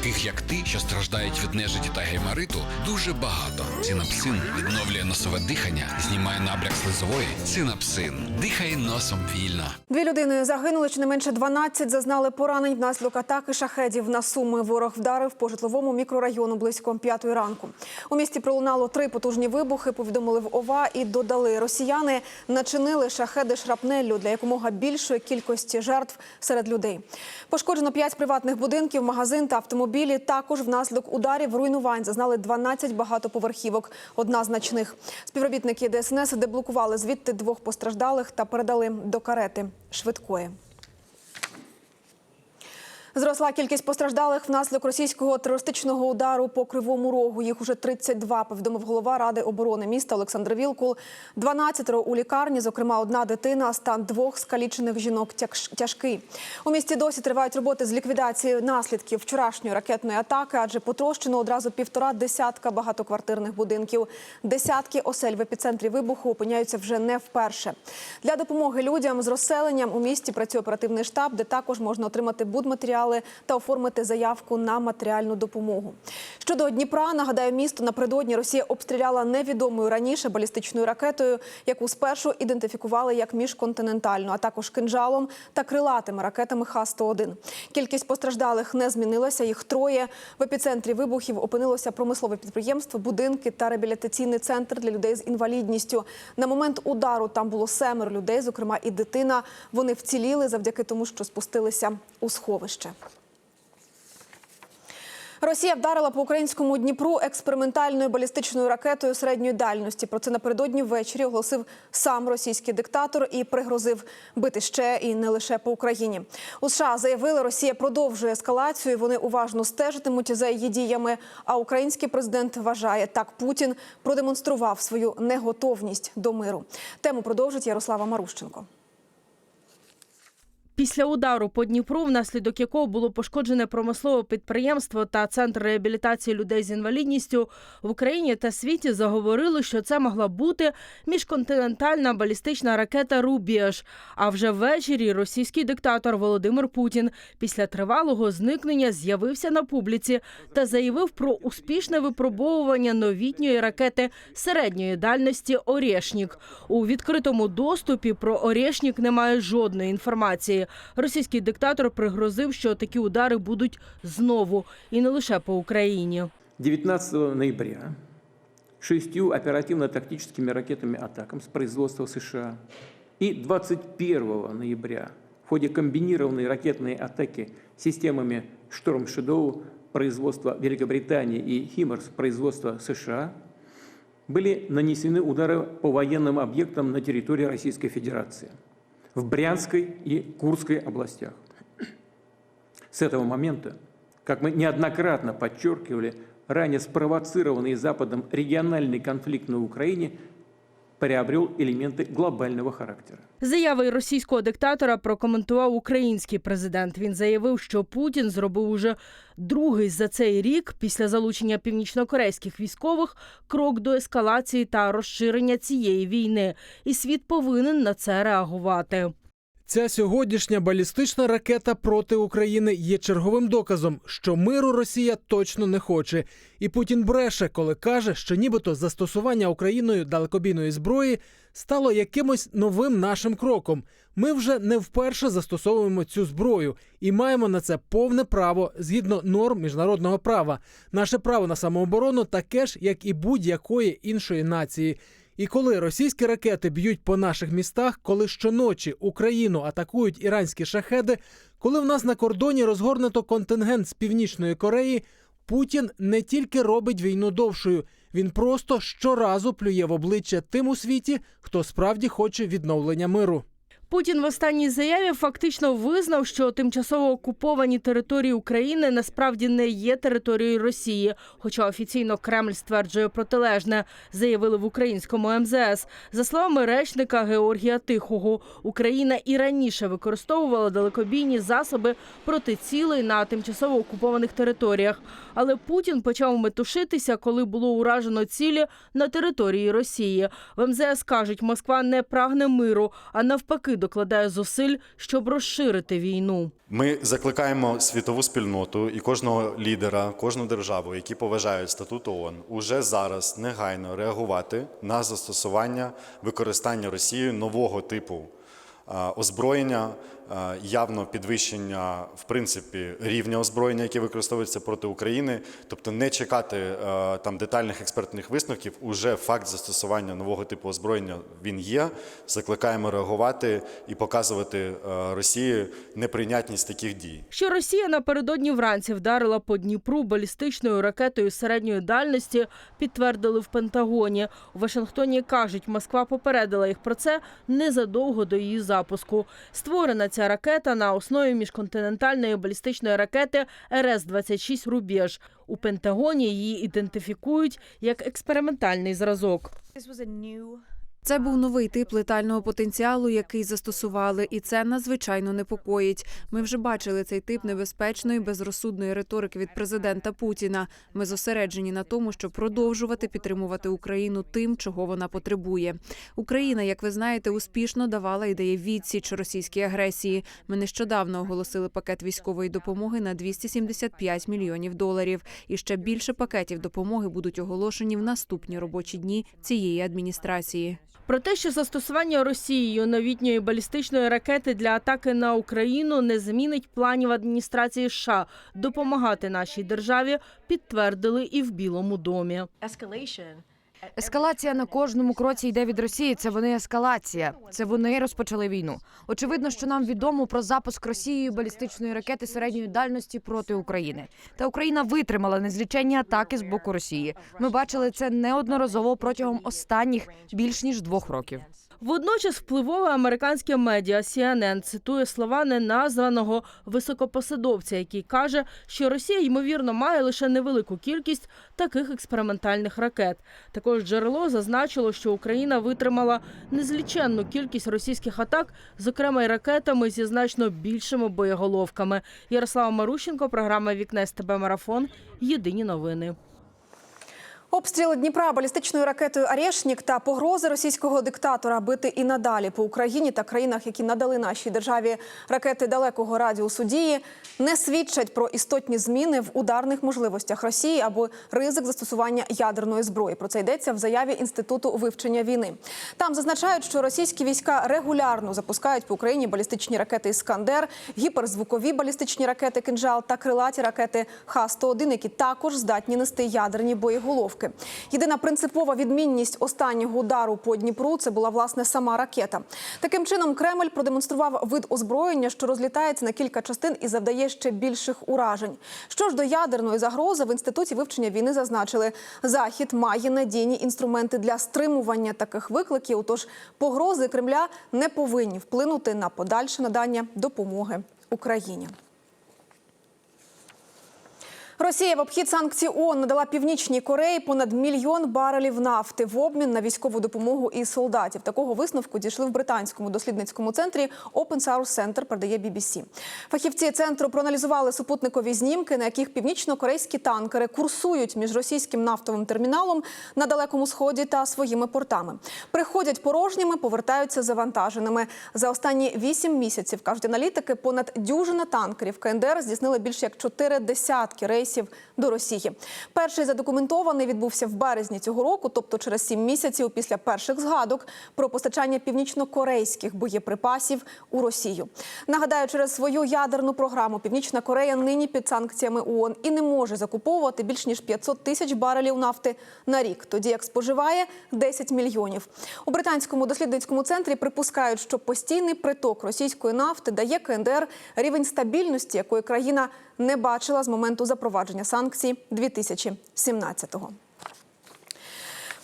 таких як ти, що страждають від нежиті та геймариту, дуже багато. Цинапсин відновлює носове дихання, знімає набряк слизової. Цинапсин. Дихай носом вільно. Дві людини загинули, щонайменше 12 зазнали поранень внаслідок атаки шахедів на суми. Ворог вдарив по житловому мікрорайону близько п'ятої ранку. У місті пролунало три потужні вибухи. Повідомили в ОВА і додали росіяни начинили шахеди шрапнеллю для якомога більшої кількості жертв серед людей. Пошкоджено п'ять приватних будинків, магазин та автомобілі. Також внаслідок ударів руйнувань зазнали 12 багатоповерхівок. Одна з значних Співробітники ДСНС деблокували звідти двох постраждалих та передали до карети швидкої. Зросла кількість постраждалих внаслідок російського терористичного удару по кривому рогу. Їх уже 32, повідомив голова ради оборони міста Олександр Вілкул. 12 у лікарні, зокрема одна дитина. Стан двох скалічених жінок тяж- тяжкий. У місті досі тривають роботи з ліквідації наслідків вчорашньої ракетної атаки, адже потрощено одразу півтора десятка багатоквартирних будинків. Десятки осель в епіцентрі вибуху опиняються вже не вперше. Для допомоги людям з розселенням у місті працює оперативний штаб, де також можна отримати будматеріали та оформити заявку на матеріальну допомогу. Щодо Дніпра, нагадаю, місто напередодні Росія обстріляла невідомою раніше балістичною ракетою, яку спершу ідентифікували як міжконтинентальну, а також кинжалом та крилатими ракетами Х-101. Кількість постраждалих не змінилася, їх троє. В епіцентрі вибухів опинилося промислове підприємство, будинки та реабілітаційний центр для людей з інвалідністю. На момент удару там було семеро людей, зокрема і дитина. Вони вціліли завдяки тому, що спустилися у сховище. Росія вдарила по українському Дніпру експериментальною балістичною ракетою середньої дальності. Про це напередодні ввечері оголосив сам російський диктатор і пригрозив бити ще і не лише по Україні. У США заявили, Росія продовжує ескалацію. Вони уважно стежитимуть за її діями. А український президент вважає, так Путін продемонстрував свою неготовність до миру. Тему продовжить Ярослава Марущенко. Після удару по Дніпру, внаслідок якого було пошкоджене промислове підприємство та центр реабілітації людей з інвалідністю в Україні та світі заговорили, що це могла бути міжконтинентальна балістична ракета Рубіж. А вже ввечері російський диктатор Володимир Путін після тривалого зникнення з'явився на публіці та заявив про успішне випробовування новітньої ракети середньої дальності Орєшнік. У відкритому доступі про Орєшнік немає жодної інформації. Російський диктатор пригрозив, що такі удари будуть знову і не лише по Україні. 19 ноября шестью оперативно-тактическими ракетами атакам с производства США и 21 ноября в ходе комбинированной ракетной атаки системами «Шторм Shadow» производства Великобритании и «Химмерс» производства США были нанесены удары по военным объектам на территории Российской Федерации в Брянской и Курской областях. С этого момента, как мы неоднократно подчеркивали, ранее спровоцированный Западом региональный конфликт на Украине приобрел элементы глобального характера. Заяви російського диктатора прокоментував український президент. Він заявив, що Путін зробив уже другий за цей рік після залучення північнокорейських військових крок до ескалації та розширення цієї війни, і світ повинен на це реагувати. Ця сьогоднішня балістична ракета проти України є черговим доказом, що миру Росія точно не хоче. І Путін бреше, коли каже, що нібито застосування Україною далекобійної зброї стало якимось новим нашим кроком. Ми вже не вперше застосовуємо цю зброю і маємо на це повне право згідно норм міжнародного права. Наше право на самооборону таке ж, як і будь-якої іншої нації. І коли російські ракети б'ють по наших містах, коли щоночі Україну атакують іранські шахеди, коли в нас на кордоні розгорнуто контингент з північної Кореї, Путін не тільки робить війну довшою, він просто щоразу плює в обличчя тим у світі, хто справді хоче відновлення миру. Путін в останній заяві фактично визнав, що тимчасово окуповані території України насправді не є територією Росії, хоча офіційно Кремль стверджує протилежне, заявили в українському МЗС. За словами речника Георгія Тихого, Україна і раніше використовувала далекобійні засоби проти цілей на тимчасово окупованих територіях. Але Путін почав метушитися, коли було уражено цілі на території Росії. В МЗС кажуть, Москва не прагне миру, а навпаки докладає зусиль, щоб розширити війну. Ми закликаємо світову спільноту і кожного лідера, кожну державу, які поважають статут ООН, уже зараз негайно реагувати на застосування використання Росією нового типу озброєння, явно підвищення в принципі рівня озброєння, яке використовується проти України, тобто не чекати е, там детальних експертних висновків. Уже факт застосування нового типу озброєння він є. Закликаємо реагувати і показувати е, Росії неприйнятність таких дій. Що Росія напередодні вранці вдарила по Дніпру балістичною ракетою середньої дальності, підтвердили в Пентагоні. У Вашингтоні кажуть, Москва попередила їх про це незадовго до її запуску. Створена ця ракета на основі міжконтинентальної балістичної ракети РС-26 «Рубеж». У Пентагоні її ідентифікують як експериментальний зразок. Це був новий тип летального потенціалу, який застосували, і це надзвичайно непокоїть. Ми вже бачили цей тип небезпечної безрозсудної риторики від президента Путіна. Ми зосереджені на тому, щоб продовжувати підтримувати Україну тим, чого вона потребує. Україна, як ви знаєте, успішно давала і дає відсіч російській агресії. Ми нещодавно оголосили пакет військової допомоги на 275 мільйонів доларів. І ще більше пакетів допомоги будуть оголошені в наступні робочі дні цієї адміністрації. Про те, що застосування Росією новітньої балістичної ракети для атаки на Україну не змінить планів адміністрації США допомагати нашій державі, підтвердили і в Білому домі. Ескалація на кожному кроці йде від Росії. Це вони ескалація. Це вони розпочали війну. Очевидно, що нам відомо про запуск Росією балістичної ракети середньої дальності проти України. Та Україна витримала незліченні атаки з боку Росії. Ми бачили це неодноразово протягом останніх більш ніж двох років. Водночас впливове американське медіа CNN цитує слова неназваного високопосадовця, який каже, що Росія ймовірно має лише невелику кількість таких експериментальних ракет. Також джерело зазначило, що Україна витримала незліченну кількість російських атак, зокрема й ракетами зі значно більшими боєголовками. Ярослава Марущенко, програма Вікне СТБ Марафон. Єдині новини. Обстріли Дніпра балістичною ракетою «Арєшнік» та погрози російського диктатора бити і надалі по Україні та країнах, які надали нашій державі ракети далекого радіусу дії, не свідчать про істотні зміни в ударних можливостях Росії або ризик застосування ядерної зброї. Про це йдеться в заяві інституту вивчення війни. Там зазначають, що російські війська регулярно запускають по Україні балістичні ракети Іскандер, гіперзвукові балістичні ракети Кинжал та крилаті ракети Х-101, які також здатні нести ядерні боєголовки. Єдина принципова відмінність останнього удару по Дніпру це була власне сама ракета. Таким чином, Кремль продемонстрував вид озброєння, що розлітається на кілька частин і завдає ще більших уражень. Що ж до ядерної загрози в інституті вивчення війни зазначили, захід має надійні інструменти для стримування таких викликів. Отож, погрози Кремля не повинні вплинути на подальше надання допомоги Україні. Росія в обхід санкцій ООН надала північній Кореї понад мільйон барелів нафти в обмін на військову допомогу і солдатів. Такого висновку дійшли в британському дослідницькому центрі Open Source Center, передає BBC. Фахівці центру проаналізували супутникові знімки, на яких північно-корейські танкери курсують між російським нафтовим терміналом на далекому сході та своїми портами. Приходять порожніми, повертаються завантаженими. За останні вісім місяців кажуть аналітики, понад дюжина танкерів КНДР здійснили більше як чотири десятки рейсів до Росії. Перший задокументований відбувся в березні цього року, тобто через сім місяців після перших згадок про постачання північно-корейських боєприпасів у Росію. Нагадаю, через свою ядерну програму Північна Корея нині під санкціями ООН і не може закуповувати більш ніж 500 тисяч барелів нафти на рік, тоді як споживає 10 мільйонів. У британському дослідницькому центрі припускають, що постійний приток російської нафти дає КНДР рівень стабільності, якої країна не бачила з моменту запровадження санкцій 2017-го.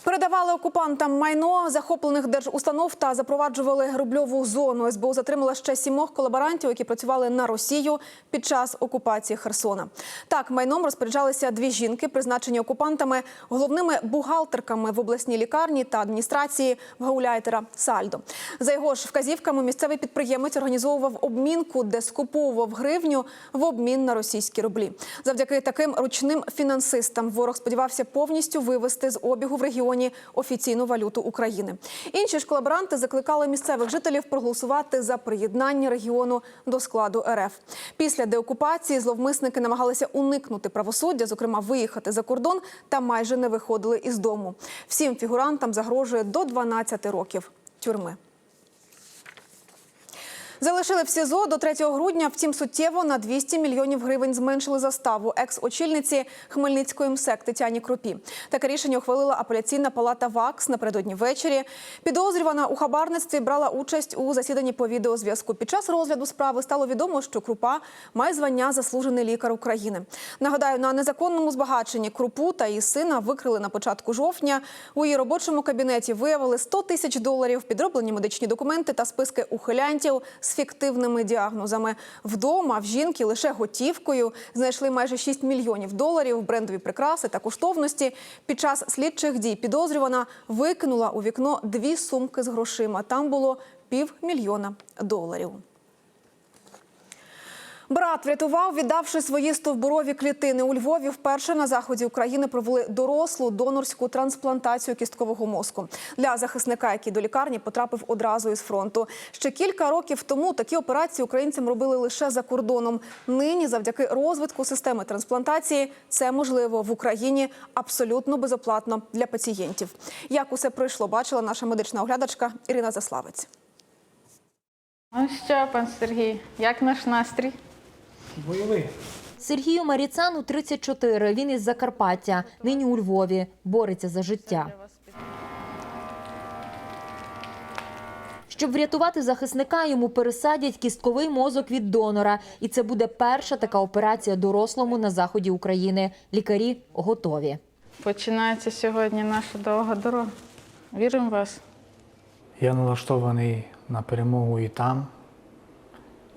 Передавали окупантам майно захоплених держустанов та запроваджували рубльову зону. СБУ затримала ще сімох колаборантів, які працювали на Росію під час окупації Херсона. Так, майном розпоряджалися дві жінки, призначені окупантами головними бухгалтерками в обласній лікарні та адміністрації гауляйтера Сальдо. За його ж вказівками, місцевий підприємець організовував обмінку, де скуповував гривню в обмін на російські рублі. Завдяки таким ручним фінансистам ворог сподівався повністю вивести з обігу в регіоні гривні офіційну валюту України. Інші ж колаборанти закликали місцевих жителів проголосувати за приєднання регіону до складу РФ. Після деокупації зловмисники намагалися уникнути правосуддя, зокрема виїхати за кордон та майже не виходили із дому. Всім фігурантам загрожує до 12 років тюрми. Залишили в СІЗО до 3 грудня. Втім, суттєво на 200 мільйонів гривень зменшили заставу екс-очільниці Хмельницької МСЕК Тетяні Крупі. Таке рішення ухвалила апеляційна палата ВАКС напередодні ввечері. Підозрювана у хабарництві брала участь у засіданні по відеозв'язку. Під час розгляду справи стало відомо, що Крупа має звання заслужений лікар України. Нагадаю, на незаконному збагаченні Крупу та її сина викрили на початку жовтня. У її робочому кабінеті виявили 100 тисяч доларів, підроблені медичні документи та списки ухилянтів з фіктивними діагнозами. Вдома в жінки лише готівкою знайшли майже 6 мільйонів доларів, брендові прикраси та коштовності. Під час слідчих дій підозрювана викинула у вікно дві сумки з грошима. Там було півмільйона доларів. Брат врятував, віддавши свої стовбурові клітини. У Львові вперше на заході України провели дорослу донорську трансплантацію кісткового мозку для захисника, який до лікарні потрапив одразу із фронту. Ще кілька років тому такі операції українцям робили лише за кордоном. Нині, завдяки розвитку системи трансплантації, це можливо в Україні абсолютно безоплатно для пацієнтів. Як усе пройшло, бачила наша медична оглядачка Ірина Заславець. Ну що, пан Сергій, як наш настрій? Сергію Маріцану 34. Він із Закарпаття. Нині у Львові. Бореться за життя. Щоб врятувати захисника, йому пересадять кістковий мозок від донора. І це буде перша така операція дорослому на заході України. Лікарі готові. Починається сьогодні наша довга дорога. Віримо в вас. Я налаштований на перемогу і там,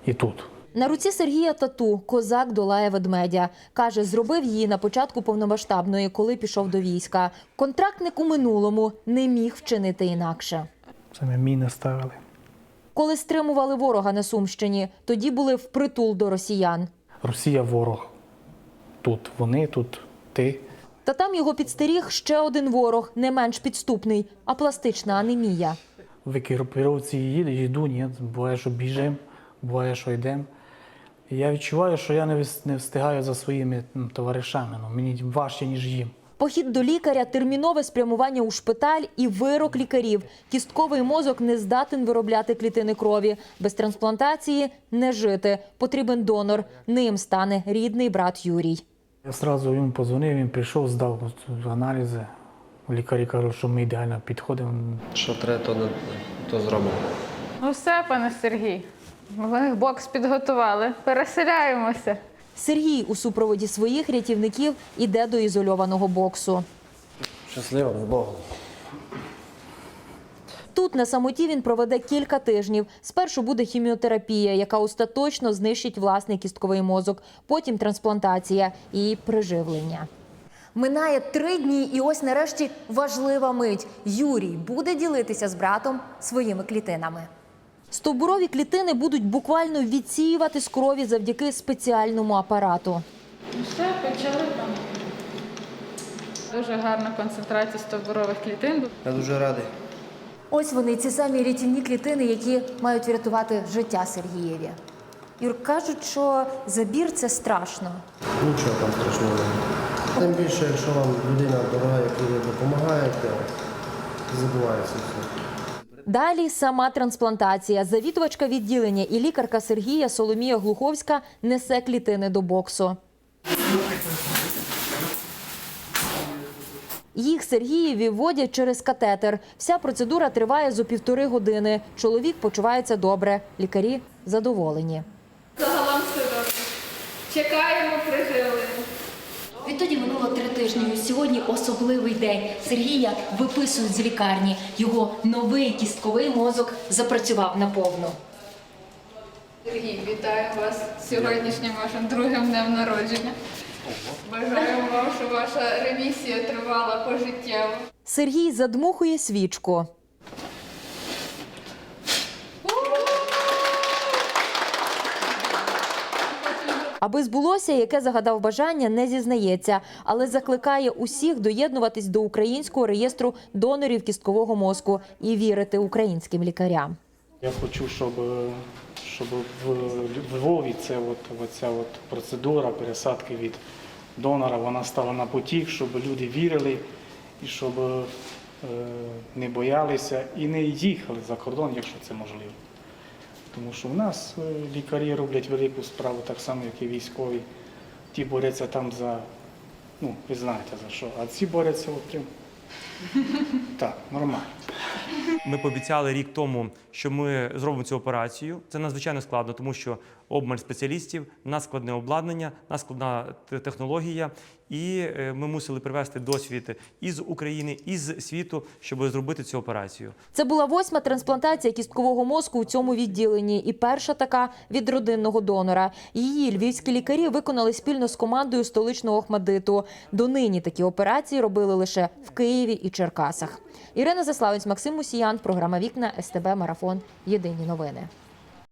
і тут. На руці Сергія тату козак долає ведмедя. Каже, зробив її на початку повномасштабної, коли пішов до війська. Контрактник у минулому не міг вчинити інакше. Це ми міни ставили. Коли стримували ворога на Сумщині, тоді були впритул до росіян. Росія ворог. Тут вони, тут ти. Та там його підстеріг ще один ворог, не менш підступний, а пластична анемія. В екіпіровці їду, ні, буває, що біжимо, буває, що йдемо. І я відчуваю, що я не встигаю за своїми товаришами. Ну, мені важче, ніж їм. Похід до лікаря, термінове спрямування у шпиталь і вирок лікарів. Кістковий мозок не здатен виробляти клітини крові. Без трансплантації не жити. Потрібен донор. Ним стане рідний брат Юрій. Я одразу йому позвонив, він прийшов, здав аналізи. Лікарі кажуть, що ми ідеально підходимо. Що треба, то, то зробимо. Ну все, пане Сергій. Ми бокс підготували. Переселяємося. Сергій у супроводі своїх рятівників іде до ізольованого боксу. Щасливо, з Богом. Тут на самоті він проведе кілька тижнів. Спершу буде хіміотерапія, яка остаточно знищить власний кістковий мозок, потім трансплантація і приживлення. Минає три дні, і ось нарешті важлива мить. Юрій буде ділитися з братом своїми клітинами. Стовбурові клітини будуть буквально відсіювати з крові завдяки спеціальному апарату. Ну все, почали там. Дуже гарна концентрація стовбурових клітин. Я дуже радий. Ось вони, ці самі рятівні клітини, які мають врятувати життя Сергієві. Юр, кажуть, що забір це страшно. Нічого там страшного. Тим більше, якщо вам людина дорога, якій ви допомагаєте, забувається все. Далі сама трансплантація. Завідувачка відділення і лікарка Сергія Соломія Глуховська несе клітини до боксу. Їх Сергієві вводять через катетер. Вся процедура триває зо півтори години. Чоловік почувається добре. Лікарі задоволені. Загалом все добре. Чекаємо приживлення. Відтоді минуло три тижні. Сьогодні особливий день. Сергія виписують з лікарні. Його новий кістковий мозок запрацював наповну. Сергій, вітаю вас з сьогоднішнім вашим другим днем народження. Бажаємо вам, щоб ваша ремісія тривала пожиттєво. Сергій задмухує свічку. Аби збулося, яке загадав бажання, не зізнається, але закликає усіх доєднуватись до українського реєстру донорів кісткового мозку і вірити українським лікарям. Я хочу, щоб, е, щоб в Львові це от, оця от процедура пересадки від донора вона стала на потік, щоб люди вірили і щоб е, не боялися і не їхали за кордон, якщо це можливо. Тому що в нас е, лікарі роблять велику справу, так само, як і військові. Ті борються там за, ну, ви знаєте за що, а ці борються от прям. Так, нормально. Ми пообіцяли рік тому, що ми зробимо цю операцію. Це надзвичайно складно, тому що обмаль спеціалістів, надскладне обладнання, надскладна те- технологія. І е, ми мусили привести досвід із України, із світу, щоб зробити цю операцію. Це була восьма трансплантація кісткового мозку у цьому відділенні і перша така від родинного донора. Її львівські лікарі виконали спільно з командою столичного Охмадиту. Донині такі операції робили лише в Києві і Черкасах. Ірина Заславець, Максим Мусіян, програма Вікна СТБ Марафон. Єдині новини.